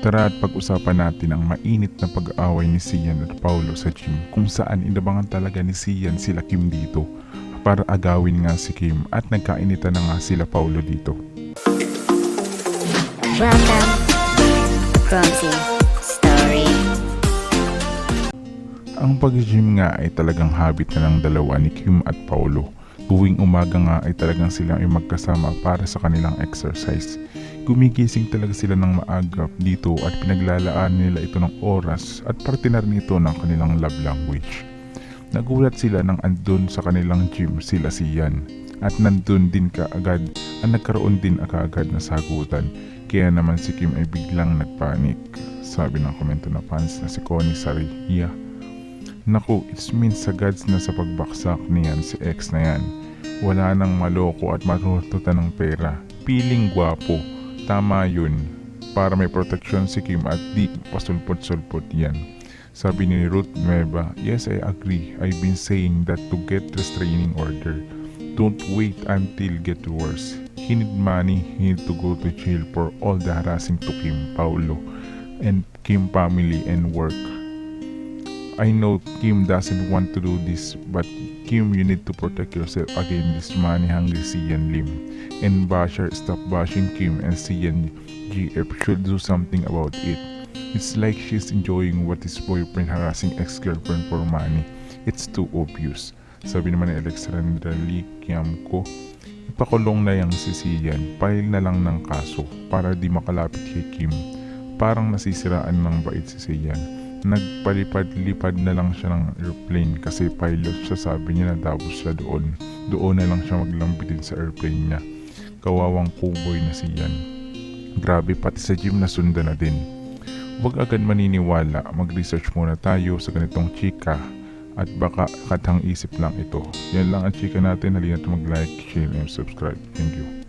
Tara at pag-usapan natin ang mainit na pag-aaway ni Sian at Paulo sa gym kung saan inabangan talaga ni Sian sila Kim dito para agawin nga si Kim at nagkainitan na nga sila Paulo dito. Welcome, Clumsy Story. Ang pag-gym nga ay talagang habit na ng dalawa ni Kim at Paulo. Tuwing umaga nga ay talagang silang ay magkasama para sa kanilang exercise. Gumigising talaga sila ng maaga dito at pinaglalaan nila ito ng oras at parte na rin ito ng kanilang love language. Nagulat sila nang andun sa kanilang gym sila si Yan at nandun din kaagad at nagkaroon din kaagad na sagutan kaya naman si Kim ay biglang nagpanik. Sabi ng komento na fans na si Connie Sariya. Naku, it's means sa gods na sa pagbaksak niyan si ex na yan. Wala nang maloko at matututan ng pera. Piling gwapo. Tama yun. Para may proteksyon si Kim at di pasulpot-sulpot yan. Sabi ni Ruth Nueva, Yes, I agree. I've been saying that to get restraining order. Don't wait until get worse. He need money. He need to go to jail for all the harassing to Kim, Paulo, and Kim family and work. I know Kim doesn't want to do this, but Kim, you need to protect yourself against this money-hungry Sian Lim. And Basher, stop bashing Kim and Sian GF should do something about it. It's like she's enjoying what his boyfriend harassing ex-girlfriend for money. It's too obvious. Sabi naman ni Alexandra Lee Kiamko, ipakulong na yang si Sian, file na lang ng kaso para di makalapit kay Kim. Parang nasisiraan ng bait si Sian nagpalipad-lipad na lang siya ng airplane kasi pilot siya sabi niya na tapos siya doon. Doon na lang siya maglambitin sa airplane niya. Kawawang cowboy na siyan. Grabe pati sa gym na sundan na din. Huwag agad maniniwala, mag-research muna tayo sa ganitong chika at baka katang isip lang ito. Yan lang ang chika natin. Halina mag-like, share, and subscribe. Thank you.